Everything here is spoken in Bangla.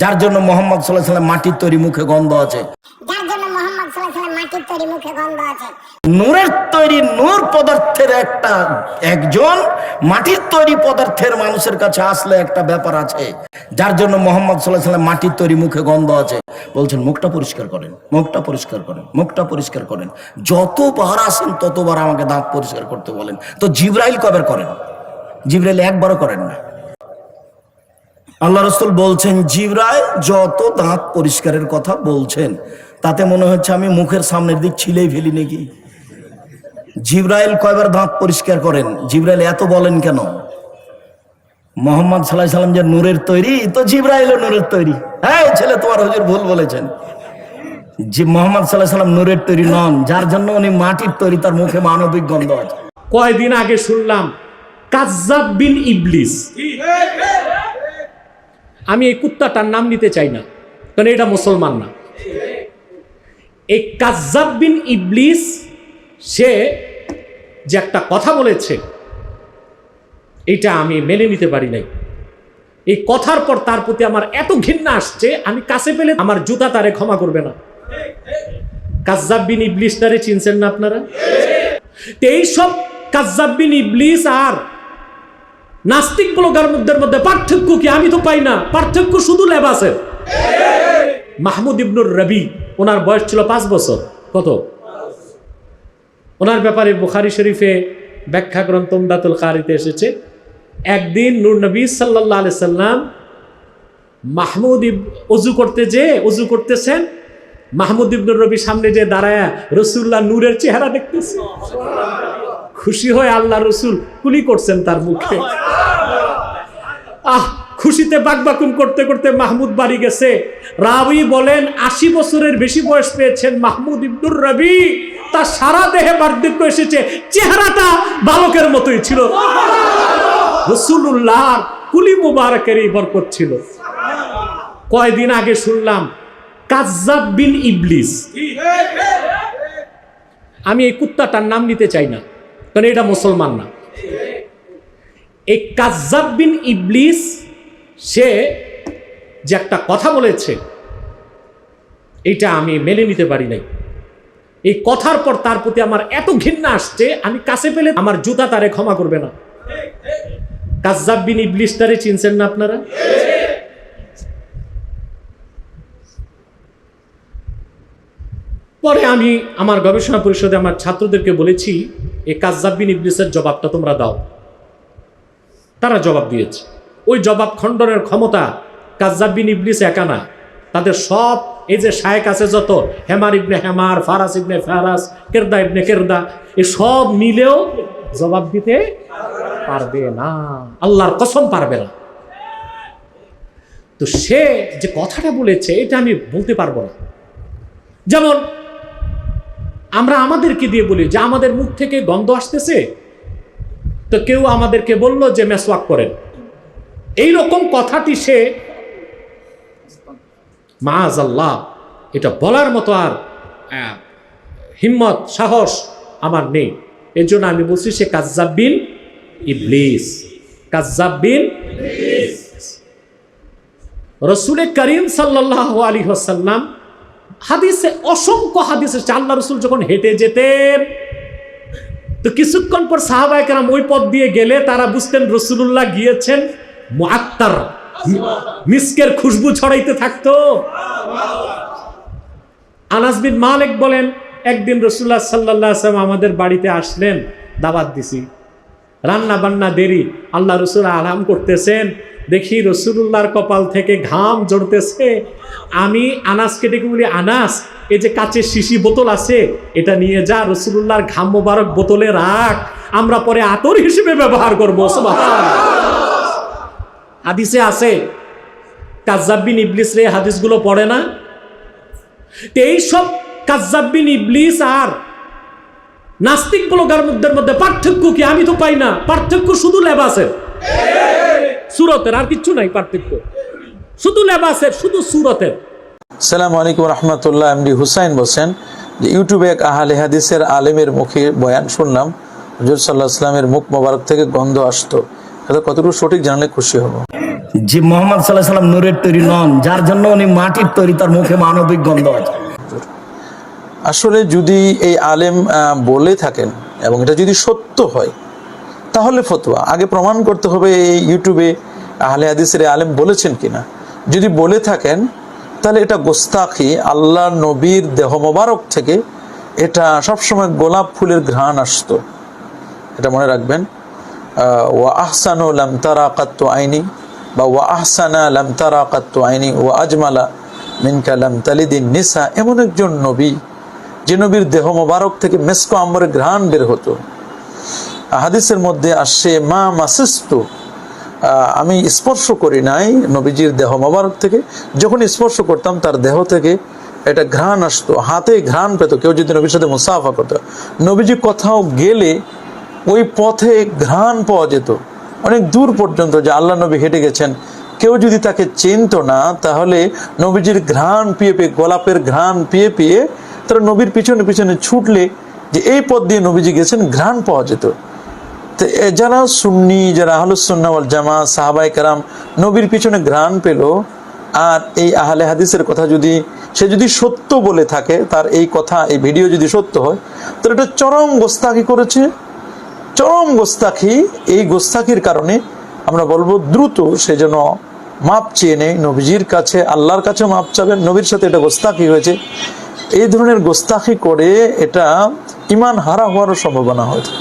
যার জন্য মোহাম্মদ সাল্লাহ সাল্লাম মাটির তৈরি মুখে গন্ধ আছে। যার জন্য মোহাম্মদ সাল্লাহ সাল্লাম মাটির তৈরি মুখে নূরের তৈরি নূর পদার্থের একটা একজন মাটির তৈরি পদার্থের মানুষের কাছে আসলে একটা ব্যাপার আছে। যার জন্য মোহাম্মদ সাল্লাহ সাল্লাম মাটির তৈরি মুখে গন্ধ আছে। বলছেন মুখটা পরিষ্কার করেন মুখটা পরিষ্কার করেন মুখটা পরিষ্কার করেন। যতবার আসেন ততবার আমাকে দাঁত পরিষ্কার করতে বলেন। তো জিব্রাইল কবে করেন? জিব্রাইল একবারও করেন না। আল্লাহ রসুল বলছেন জিব্রাইল যত দাঁত পরিষ্কারের কথা বলছেন তাতে মনে হচ্ছে আমি মুখের সামনের দিক ছিলেই ফেলি নাকি? জিব্রাইল কয়বার দাঁত পরিষ্কার করেন? জিব্রাইল এত বলেন কেন? মোহাম্মদ সাল্লাহ সাল্লাম যে নূরের তৈরি তো জিব্রাইলও নূরের তৈরি। হ্যাঁ ছেলে তোমার হুজুর ভুল বলেছেন। যে মোহাম্মদ সাল্লাহ সাল্লাম নূরের তৈরি নন যার জন্য উনি মাটির তৈরি তার মুখে মানবিক গন্ধ আছে। কয়দিন আগে শুনলাম কাজ্জাব বিন ইবলিস। আমি এই কুত্তাটার নাম নিতে চাই না, কারণ এটা মুসলমান না। এই কাজ্জাব বিন ইবলিস, সে যে একটা কথা বলেছে, এটা আমি মেনে নিতে পারি নাই। এই কথার পর তার প্রতি আমার এত ঘৃণা আসছে, আমি কাছে পেলে আমার জুতা তারে ক্ষমা করবে না। কাজ্জাব বিন ইবলিসটারে চিনছেন না আপনারা? তো এইসব কাজ্জাবিন ইবলিস আর নাস্তিক ব্লগার মধ্যে পার্থক্য কি? আমি তো পাই না। পার্থক্য শুধু লেবাসের মাহমুদ ইবনুর রবি, ওনার বয়স ছিল পাঁচ বছর। কত? ওনার ব্যাপারে বুখারি শরীফে ব্যাখ্যা গ্রন্থ উমদাতুল কারিতে এসেছে। একদিন নূর নবী সাল্লাহ আলি সাল্লাম মাহমুদ ইব অজু করতে যে অজু করতেছেন মাহমুদ ইবনুর রবি সামনে যে দাঁড়ায় রসুল্লাহ নূরের চেহারা দেখতেছে। খুশি হয়ে আল্লাহ রসুল কুলি করছেন তার মুখে। আহ, খুশিতে বাকবাকুম করতে করতে মাহমুদ বাড়ি গেছে। রাবি বলেন, আশি বছরের বেশি বয়স পেয়েছেন মাহমুদ ইবনুর রবি। তার সারা দেহে বার্ধক্য এসেছে। চেহারাটা বালকের মতোই ছিল। রসুল্লাহ কুলি মুবারকের এই বরকত ছিল। কয়দিন আগে শুনলাম কাজ্জাব বিন ইবলিস। আমি এই কুত্তাটার নাম নিতে চাই না, কারণ এটা মুসলমান না। এই কাজ্জাব বিন ইবলিস, সে যে একটা কথা বলেছে, এটা আমি মেনে নিতে পারি নাই। এই কথার পর তার প্রতি আমার এত ঘৃণা আসছে, আমি কাছে পেলে আমার জুতা তারে ক্ষমা করবে না। কাজ্জাব বিন ইবলিসটারে চিনছেন না আপনারা? পরে আমি আমার গবেষণা পরিষদে আমার ছাত্রদেরকে বলেছি এই কাজ্জাবিন ইবলিসের জবাবটা তোমরা দাও। তারা জবাব দিয়েছে। ওই জবাব খণ্ডনের ক্ষমতা কাজ্জাবিন ইবলিস একা না। তাদের সব, এই যে শায়েক আছে যত, হেমার ইবনে হেমার, ফারাস ইবনে ফারাস, কেরদা ইবনে কেরদা এ সব মিলেও জবাব দিতে পারবে না। আল্লাহর কসম পারবে না। তো সে যে কথাটা বলেছে, এটা আমি বলতে পারব না। যেমন আমরা আমাদেরকে দিয়ে বলি, যে আমাদের মুখ থেকে গন্ধ আসতেছে। তো কেউ আমাদেরকে বলল যে, মেসওয়াক করেন। এই রকম কথাটি সে মাজ আল্লাহ এটা বলার মতো আর হিম্মত, সাহস আমার নেই। এর জন্য আমি বলছি, সে কাজ্জাবিন ইবলিস। কাজ্জাবিন রসুলের করিম সাল্লাহ আলী হাসাল্লাম হাদিসে অসংখ্য হাদিস এসেছে আল্লাহ রসুল যখন হেঁটে যেতেন, তো কিছুক্ষণ পর সাহাবায় কেরাম ওই পথ দিয়ে গেলে তারা বুঝতেন রসুল্লাহ গিয়েছেন মুআত্তার। মিসকের খুশবু ছড়াইতে থাকতো। আনাস বিন মালিক বলেন, একদিন রসুল্লাহ সাল্লাহ আসলাম আমাদের বাড়িতে আসলেন দাবাত দিছি। রান্না বান্না দেরি, আল্লাহ রসুল আরাম করতেছেন দেখি রসুল্লাহর কপাল থেকে ঘাম জড়তেছে আমি আনাসকে ডেকে বলি, আনাস, এই যে কাচের শিশি বোতল আছে, এটা নিয়ে যা, রসুল্লাহর ঘাম মোবারক বোতলে রাখ। আমরা পরে আতর হিসেবে ব্যবহার করব। হাদিসে আছে কাজাব্বিন ইবলিস রে হাদিসগুলো পড়ে না? তো এইসব কাজাব্বিন ইবলিস আর নাস্তিক ব্লগার মধ্যে মধ্যে পার্থক্য কি? আমি তো পাই না। পার্থক্য শুধু লেবাসের। সুরতের আর কিচ্ছু নাই পার্থক্য। শুধু লেবাসের শুধু সুরতের। সালামু আলাইকুম রহমতুল্লাহ। এমডি হুসাইন বলছেন যে ইউটিউবে এক আহলে হাদিসের আলেমের মুখে বয়ান শুনলাম। হজরত সাল্লাহ ইসলামের মুখ মোবারক থেকে গন্ধ আসতো। এটা কতটুকু সঠিক জানলে খুশি হব? যে মোহাম্মদ সাল্লাহ সাল্লাম নূরের তৈরি নন যার জন্য উনি মাটির তৈরি তার মুখে মানবিক গন্ধ আছে। আসলে যদি এই আলেম আহ, বলে থাকেন এবং এটা যদি সত্য হয় তাহলে ফতোয়া। আগে প্রমাণ করতে হবে এই ইউটিউবে আহলে হাদিসের আলেম বলেছেন কিনা। যদি বলে থাকেন, তাহলে এটা গোস্তাখি, আল্লাহ নবীর দেহ মোবারক থেকে এটা সবসময় গোলাপ ফুলের ঘ্রাণ আসতো। এটা মনে রাখবেন। ওয়া আহসানু লাম তারা কাত্তু আইনি, বা ওয়া আহসানা লাম তারা কাত্তু আইনি, ওয়া আজমালা মিনকা লাম তালিদিন নিসা। এমন একজন নবী, যে নবীর দেহ মোবারক থেকে মেসকো আম্বরের ঘ্রাণ বের হতো। হাদিসের মধ্যে আসছে মা মাসিস্তু। আমি স্পর্শ করি নাই নবীজির দেহ মোবারক থেকে। যখন স্পর্শ করতাম, তার দেহ থেকে এটা ঘ্রাণ আসতো, হাতে ঘ্রাণ পেত, কেউ যদি নবীর সাথে মুসাফা করতো। নবীজি কোথাও গেলে ওই পথে ঘ্রাণ পাওয়া যেত। অনেক দূর পর্যন্ত যে আল্লাহ নবী হেঁটে গেছেন। কেউ যদি তাকে চিনতো না, তাহলে নবীজির ঘ্রাণ পিয়ে পেয়ে, গোলাপের ঘ্রাণ পিয়ে পিয়ে, তারা নবীর পিছনে পিছনে ছুটলে যে এই পথ দিয়ে নবীজি গেছেন, ঘ্রাণ পাওয়া যেত। তো যারা সুন্নি, যারা আহলুসুন্না ওয়াল জামা সাহাবাই কারাম, নবীর পিছনে ঘ্রাণ পেল, আর এই আহলে হাদিসের কথা যদি সে যদি সত্য বলে থাকে, তার এই কথা, এই ভিডিও যদি সত্য হয়, তাহলে এটা চরম গোস্তাকি করেছে। চরম গোস্তাকি এই গোস্তাকির কারণে আমরা বলব দ্রুত সে যেন মাপ চেয়ে নেয়, নবীজির কাছে, আল্লাহর কাছে মাপ চাবেন নবীর সাথে এটা গোস্তাকি হয়েছে। এই ধরনের গোস্তাকি করে এটা ইমান হারা হওয়ারও সম্ভাবনা হয়েছে